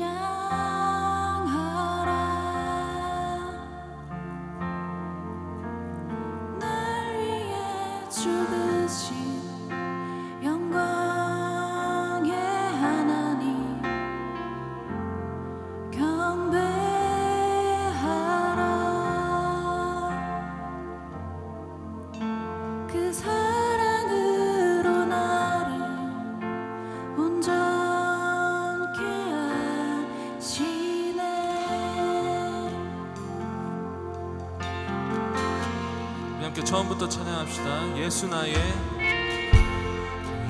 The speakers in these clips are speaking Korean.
향하라. 처음부터 찬양합시다. 예수 나의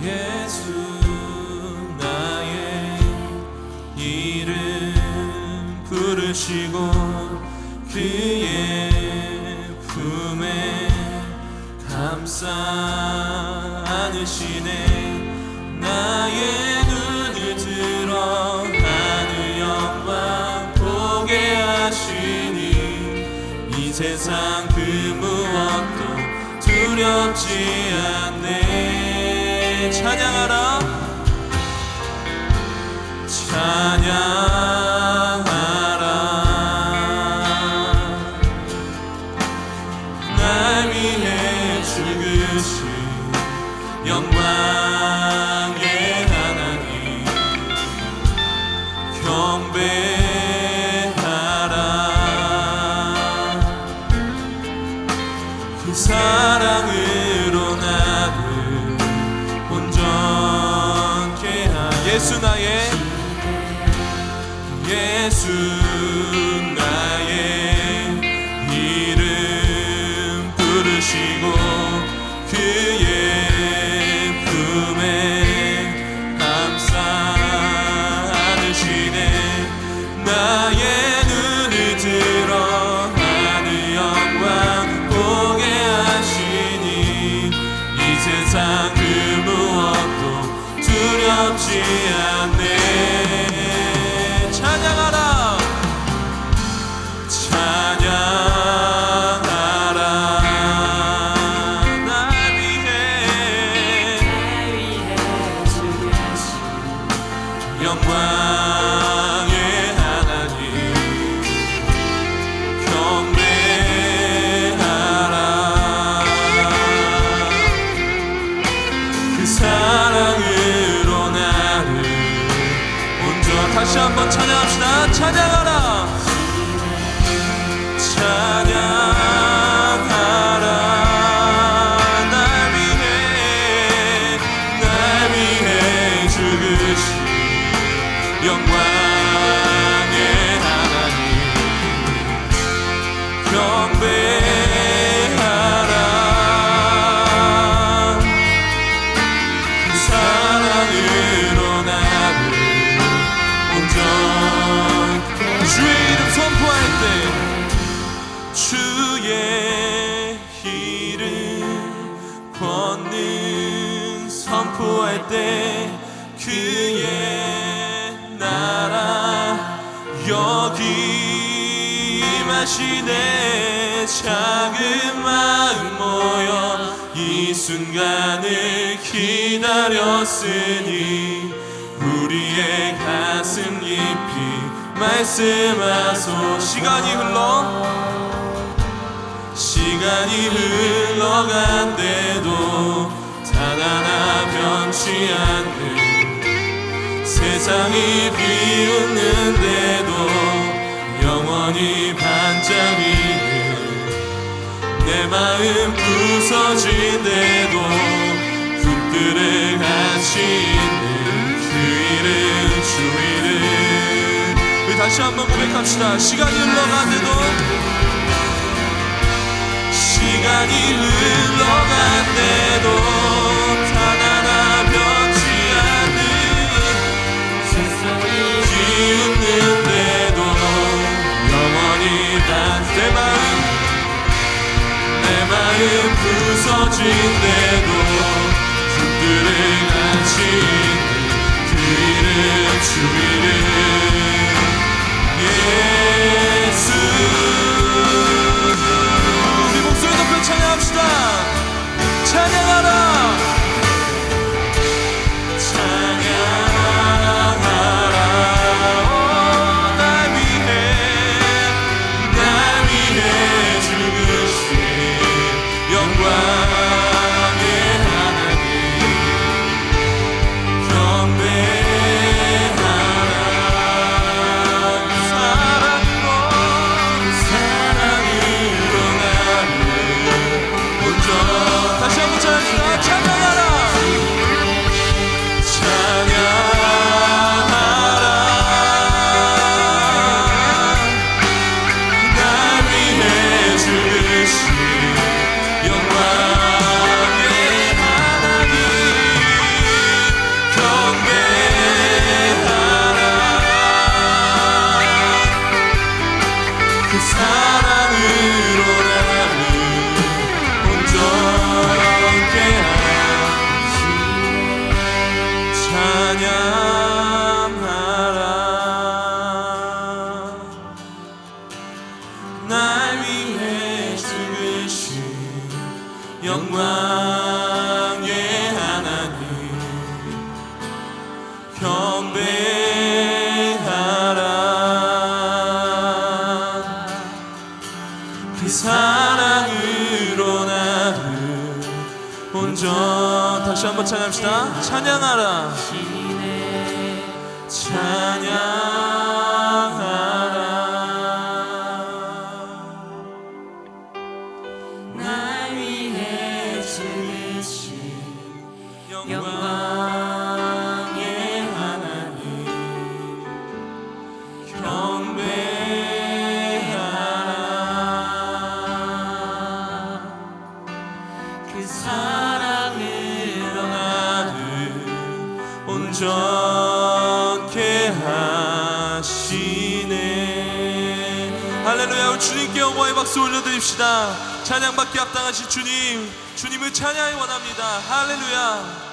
예수 나의 이름 부르시고 그의 품에 감싸 안으시네 나의 두렵지 않네. 찬양하라. 찬양 작은 마음 모여 이 순간을 기다렸으니 우리의 가슴 깊이 말씀하소. 시간이 흘러? 시간이 흘러간대도 단 하나 변치 않는 세상이 비웃는데도 영원히 반짝이는 내 마음 부서진대도 붙들을 가치 있는 그 이름 주 이름 우리 다시 한번 고백합시다. 시간이 흘러간대도 시간이 흘러간대도 붙들을 가치 있는 그 이름 주 이름 예수. 우리 목소리 높여 찬양합시다. 찬양하라 그 사랑으로 나를 온전. 다시 한번 찬양합시다. 찬양하라. 찬양 찬양받기 합당하신 주님, 주님을 찬양해 원합니다. 할렐루야.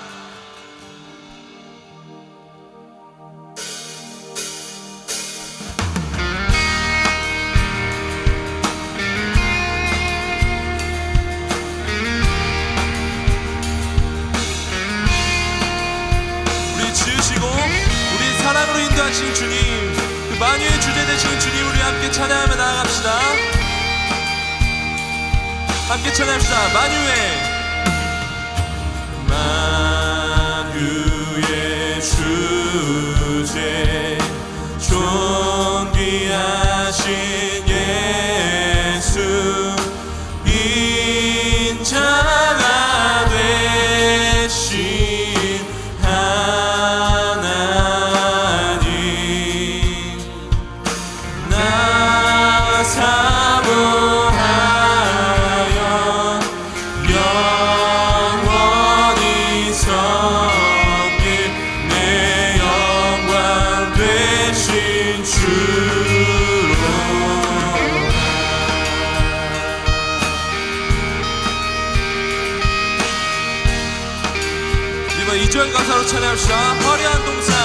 함께 찬양합시다. 마뉴엘. 찬양합시다. 화려한 동산.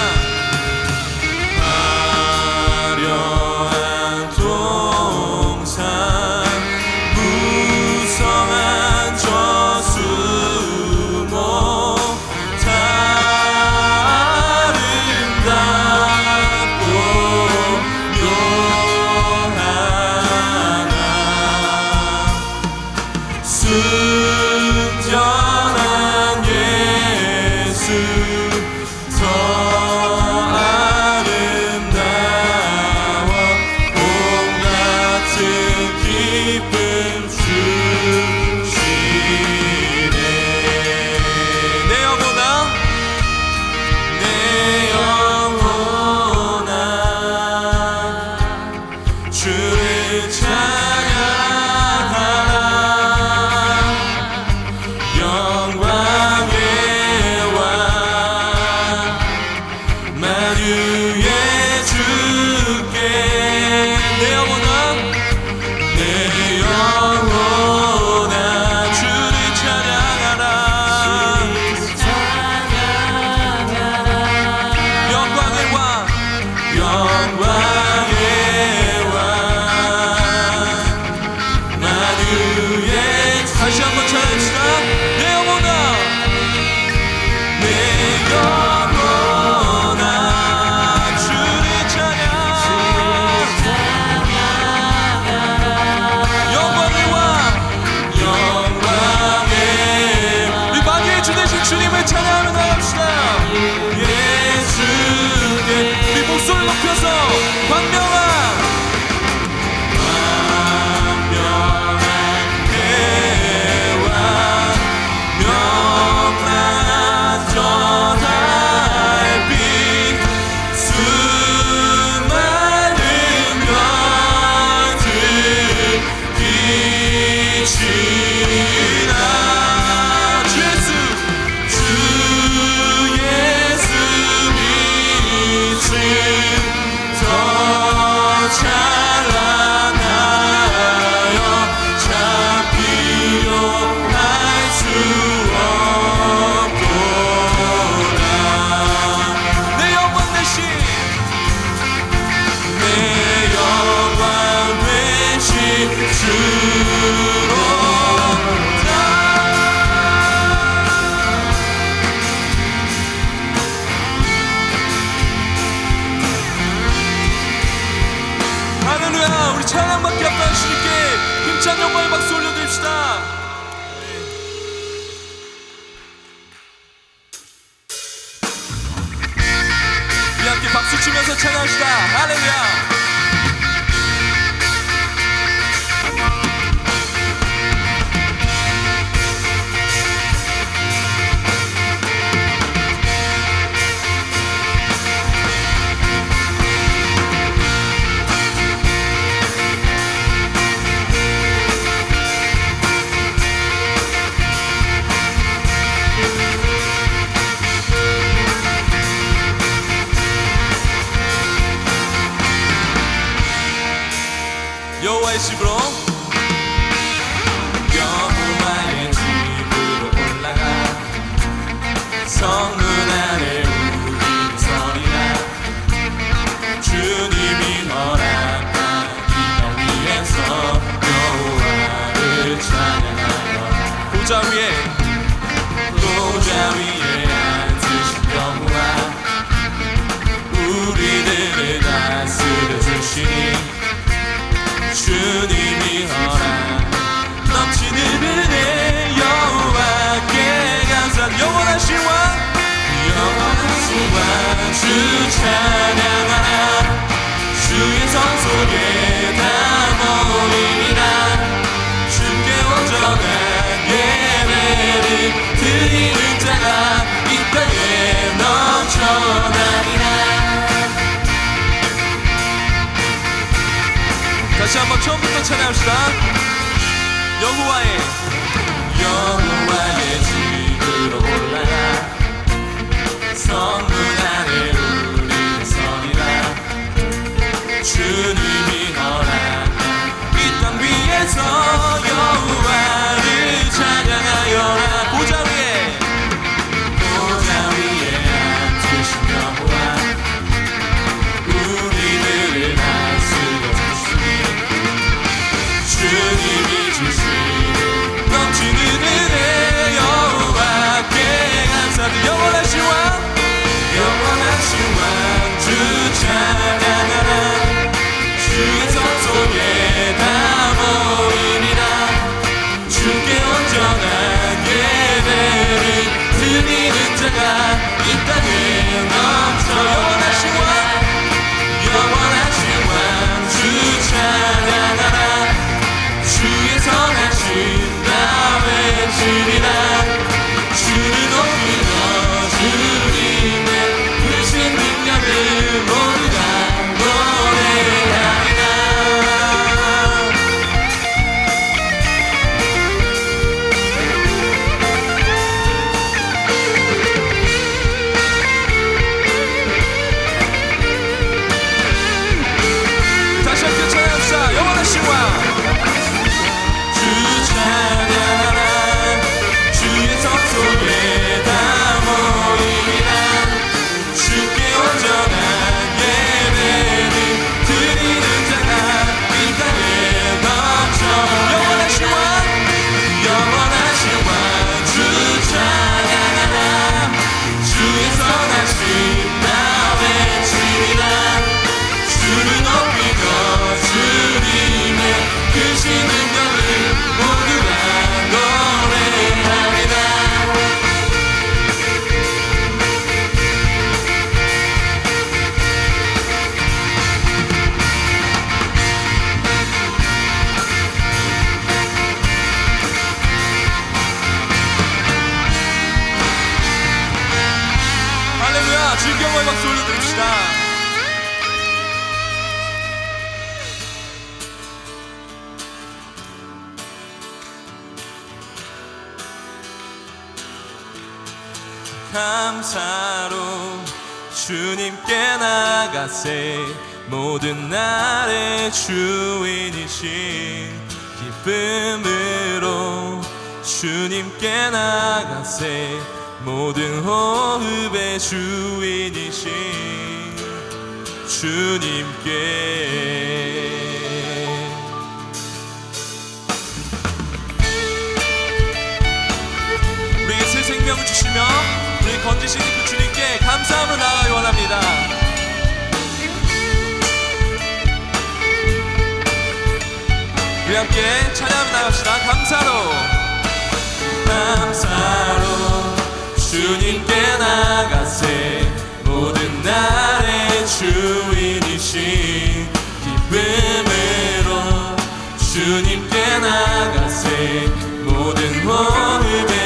다시 한번 처음부터 찬양합시다. 여호와의 여호와의 집으로 올라가. 성문 안에 우리 선이라. 주님이 허락한 이 땅 위에서 여호와를 찬양하여라. 보자. 감사로 주님께 나가세 모든 날의 주인이신 기쁨으로 주님께 나가세 모든 호흡의 주인이신 주님께. 생명을 주시며 건지신 그 주님께 감사함으로 나아가기 원합니다. 우리 함께 찬양 나갑시다. 감사로 감사로 주님께 나가세 모든 날의 주인이신 기쁨으로 주님께 나가세 모든 호흡에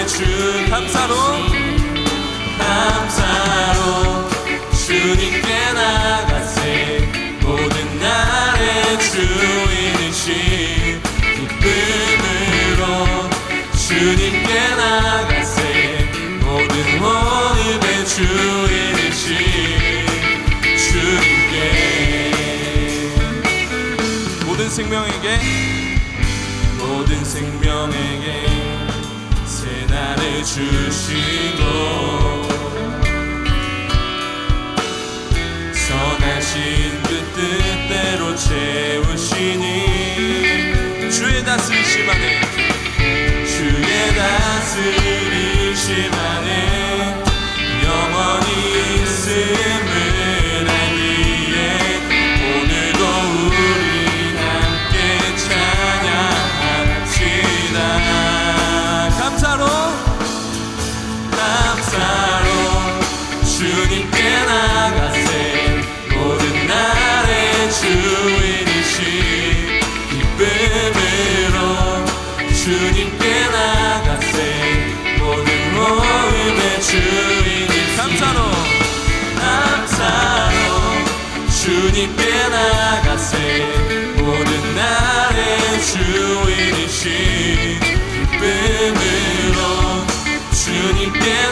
생명에게 새 날을 주시고 선하신 그 뜻대로 채우시니 주의 다스리심 안에 주의 다스리심 안에 주님께 나가세. 모든 날의 주인이신 기쁨으로 주님께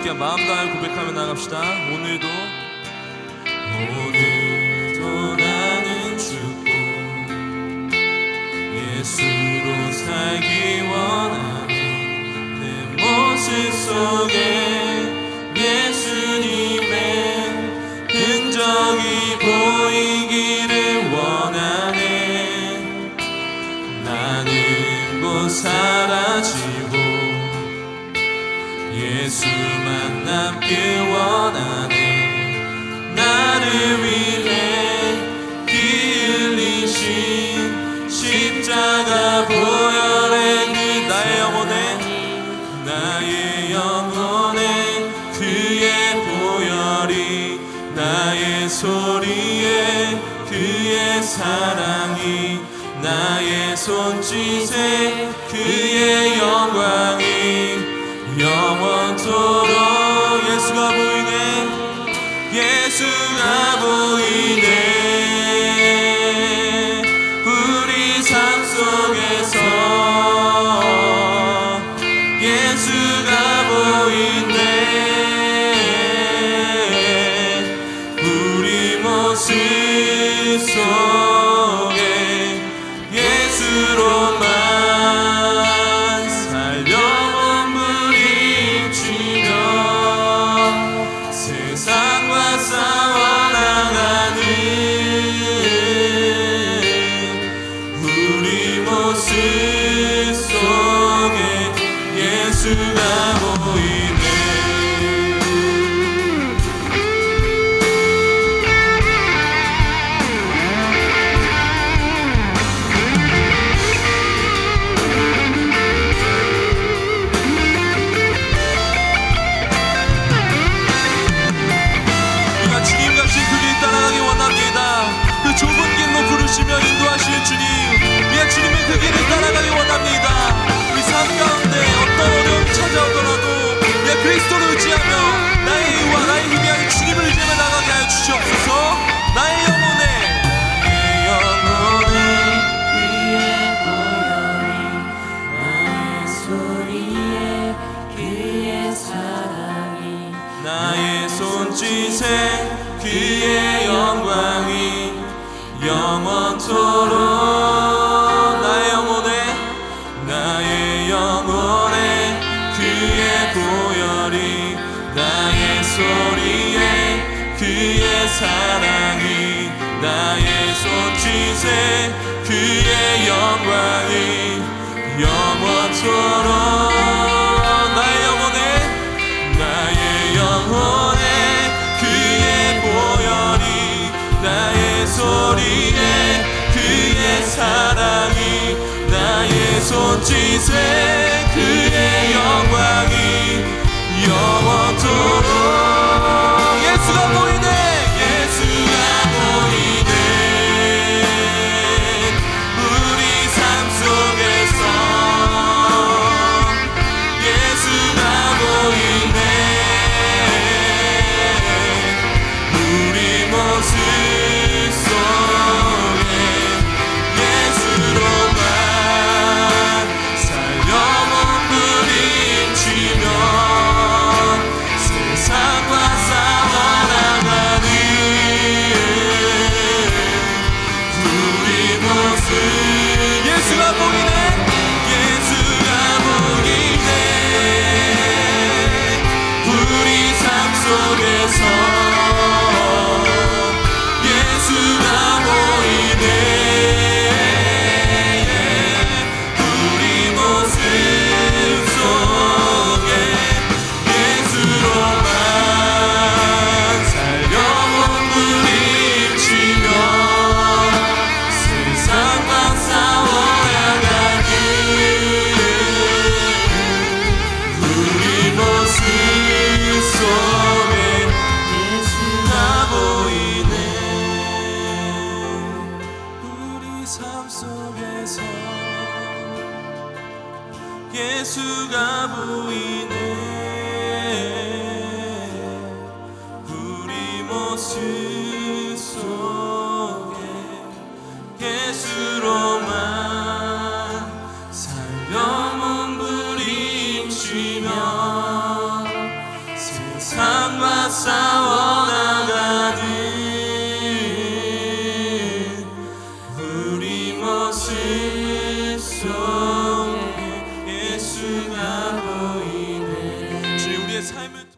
함께 마음 다해 고백하며 나갑시다. 오늘도 오늘도 나는 죽고 예수로 살기 원하네 내 모습 속에 예수님의 흔적이 보이기를 원하네. 나는 곧 사라 나를 위해 피 흘리신 십자가 보혈의 그 나의 영혼에 나의 영혼에 그의 보혈이 나의 소리에 그의 사랑이 나의 손짓에 그의 영광이 영원토록 수가 보이네 우리가 주님 가신 그길 따라가기 원합니다. 그 좁은 길로 부르시며 인도하시는 주님, 우리가 주님의 그 길을 따라가기 원합니다. 그리스도를 의지하며 나의 의와 나의 힘이 아닌 주님을 의지하며 나가게 하여 주시옵소서. 나의 영혼에 나의 영혼에 소리에 그의 사랑이 나의 손짓에 그 손짓에 그의 영광이 영원토록